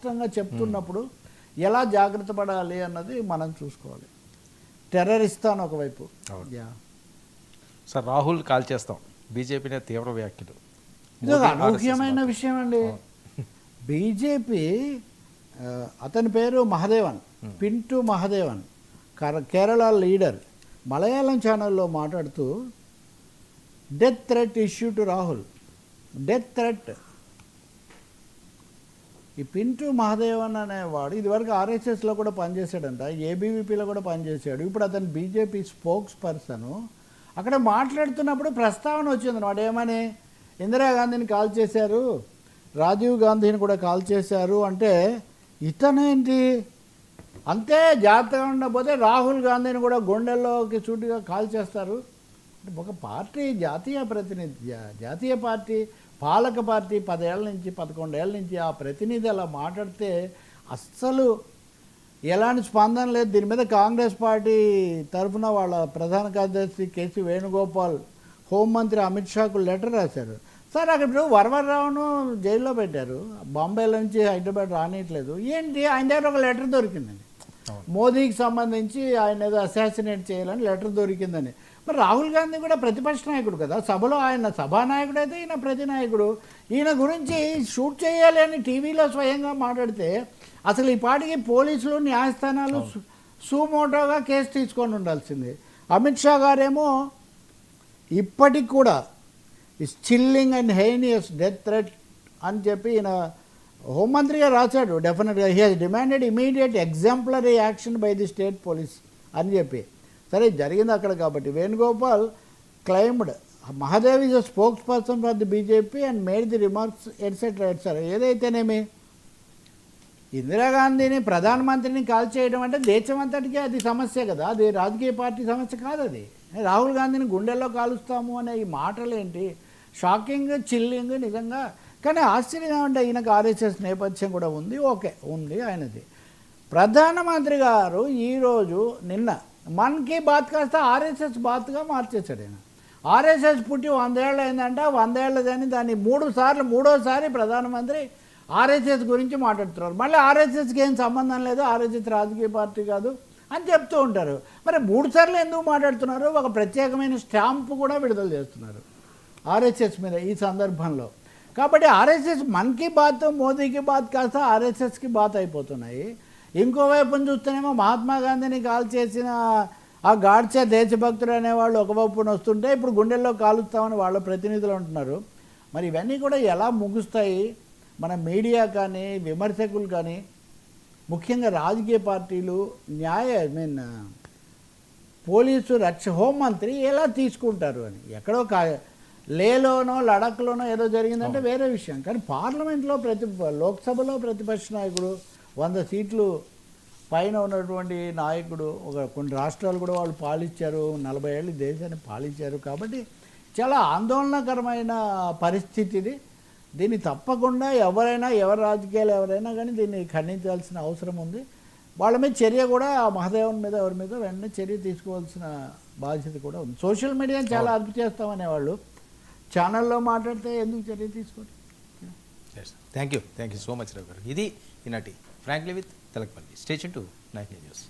స్పష్టంగా చెప్తున్నప్పుడు ఎలా జాగ్రత్త పడాలి అన్నది మనం చూసుకోవాలి. టెర్రరిస్తాన్ ఒకవైపు అవును. యా. సార్ రాహుల్ కాల్ చేస్తాం. బీజేపీ తీవ్ర వ్యాఖ్యలు. ఇది ఒక మోదీ అనూహ్యమైన విషయం అండి. బీజేపీ అతని పేరు మహదేవన్ పింటు మహదేవన్ కర- కేరళ లీడర్. మలయాళం ఛానల్లో మాట్లాడుతూ death threat issue to Rahul death threat ఈ పింటూ మహాదేవన్ అనేవాడు ఇదివరకు ఆర్ఎస్ఎస్లో కూడా పనిచేశాడంట ఏబీవీపీలో కూడా పనిచేశాడు. ఇప్పుడు అతను బీజేపీ స్పోక్స్ పర్సన్. అక్కడ మాట్లాడుతున్నప్పుడు ప్రస్తావన వచ్చిందనమాట ఏమని? ఇందిరాగాంధీని కాల్ చేశారు రాజీవ్ గాంధీని కూడా కాల్ చేశారు అంటే ఇతనేంటి? అంతే జాగ్రత్తగా ఉండకపోతే రాహుల్ గాంధీని కూడా గుండెల్లోకి చూటుగా కాల్ చేస్తారు. అంటే ఒక పార్టీ జాతీయ ప్రతినిధి జాతీయ పార్టీ పాలక పార్టీ పదేళ్ళ నుంచి పదకొండేళ్ళ నుంచి ఆ ప్రతినిధి అలా మాట్లాడితే అస్సలు ఎలాంటి స్పందన లేదు. దీని మీద కాంగ్రెస్ పార్టీ తరఫున వాళ్ళ ప్రధాన కార్యదర్శి కేసీ వేణుగోపాల్ హోంమంత్రి అమిత్ షాకు లెటర్ రాశారు. సార్ అక్కడ ఇప్పుడు వరవరరావును జైల్లో పెట్టారు. బాంబేలో నుంచి హైదరాబాద్ రానియట్లేదు. ఏంటి? ఆయన దగ్గర ఒక లెటర్ దొరికిందండి. మోదీకి సంబంధించి ఆయన ఏదో అసాసినేట్ చేయాలని లెటర్ దొరికిందని. మరి రాహుల్ గాంధీ కూడా ప్రతిపక్ష నాయకుడు కదా. సభలో ఆయన సభానాయకుడు అయితే ఈయన ప్రతినాయకుడు. ఈయన గురించి షూట్ చేయాలి అని టీవీలో స్వయంగా మాట్లాడితే అసలు ఈ పాటికి పోలీసులు న్యాయస్థానాలు సుమోటోగా కేసు తీసుకొని ఉండాల్సింది. అమిత్ షా గారేమో ఇప్పటికి కూడా is chilling and heinous death threat అని చెప్పి ఈయన హోంమంత్రిగా రాశాడు డెఫినెట్గా he has demanded immediate exemplary action by the state police అని చెప్పి. సరే జరిగింది అక్కడ కాబట్టి. Venugopal claimed Mahadev is a spokesperson for the BJP and made the remarks etcetera etcetera ఏదైతేనేమి? ఇందిరాగాంధీని ప్రధానమంత్రిని కాల్ చేయడం అంటే దేశమంతటికి అది సమస్య కదా. అది రాజకీయ పార్టీ సమస్య కాదు అది. రాహుల్ గాంధీని గుండెల్లో కాలుస్తాము అనే ఈ మాటలు ఏంటి షాకింగ్ చిల్లింగ్ నిజంగా కానీ ఆశ్చర్యంగా ఉంటే ఈయనకు ఆర్ఎస్ఎస్ నేపథ్యం కూడా ఉంది. ఓకే ఉంది ఆయనది. ప్రధానమంత్రి గారు ఈరోజు నిన్న మన్ కీ బాత్ కాస్త ఆర్ఎస్ఎస్ బాత్గా మార్చేశాడు ఆయన ఆర్ఎస్ఎస్ పుట్టి వందేళ్ళు అయిందంటే ఆ వందేళ్ళదని దాన్ని మూడు సార్లు మూడోసారి ప్రధానమంత్రి ఆర్ఎస్ఎస్ గురించి మాట్లాడుతున్నారు. మళ్ళీ ఆర్ఎస్ఎస్కి ఏం సంబంధం లేదు ఆర్ఎస్ఎస్ రాజకీయ పార్టీ కాదు అని చెప్తూ ఉంటారు. మరి మూడు సార్లు ఎందుకు మాట్లాడుతున్నారు? ఒక ప్రత్యేకమైన స్టాంపు కూడా విడుదల చేస్తున్నారు ఆర్ఎస్ఎస్ మీద ఈ సందర్భంలో. కాబట్టి ఆర్ఎస్ఎస్ మనకి బాత్ మోదీకి బాత్ కాస్త ఆర్ఎస్ఎస్కి బాత్ అయిపోతున్నాయి. ఇంకోవైపును చూస్తేనేమో మహాత్మా గాంధీని కాల్ చేసిన ఆ గాడ్చే దేశభక్తుడు అనేవాళ్ళు ఒక వైపున వస్తుంటే ఇప్పుడు గుండెల్లో కాలుస్తామని వాళ్ళ ప్రతినిధులు అంటున్నారు. మరి ఇవన్నీ కూడా ఎలా ముగుస్తాయి? మన మీడియా కానీ విమర్శకులు కానీ ముఖ్యంగా రాజకీయ పార్టీలు న్యాయ ఐ మీన్ పోలీసు రక్ష హోంమంత్రి ఎలా తీసుకుంటారు అని? ఎక్కడో కా లేలోనో లడఖ్లోనో ఏదో జరిగిందంటే వేరే విషయం. కానీ పార్లమెంట్లో ప్రతి లోక్సభలో ప్రతిపక్ష నాయకుడు వంద సీట్లు పైన ఉన్నటువంటి నాయకుడు ఒక కొన్ని రాష్ట్రాలు కూడా వాళ్ళు పాలించారు నలభై ఏళ్ళు దేశాన్ని పాలించారు కాబట్టి చాలా ఆందోళనకరమైన పరిస్థితి ఇది దీన్ని తప్పకుండా ఎవరైనా ఎవరి రాజకీయాలు ఎవరైనా కానీ దీన్ని ఖండించాల్సిన అవసరం ఉంది. వాళ్ళ మీద చర్య కూడా ఆ మహదేవన్ మీద ఎవరి మీద వెంటనే చర్య తీసుకోవాల్సిన బాధ్యత కూడా ఉంది. సోషల్ మీడియాని చాలా అదుపు చేస్తామనేవాళ్ళు. ఛానల్లో మాట్లాడితే ఎందుకు చర్య తీసుకోరు? Thank you thank you so much Ravi గారు ఇది ఈనాటి frankly with Telakapalli. Station to nine news.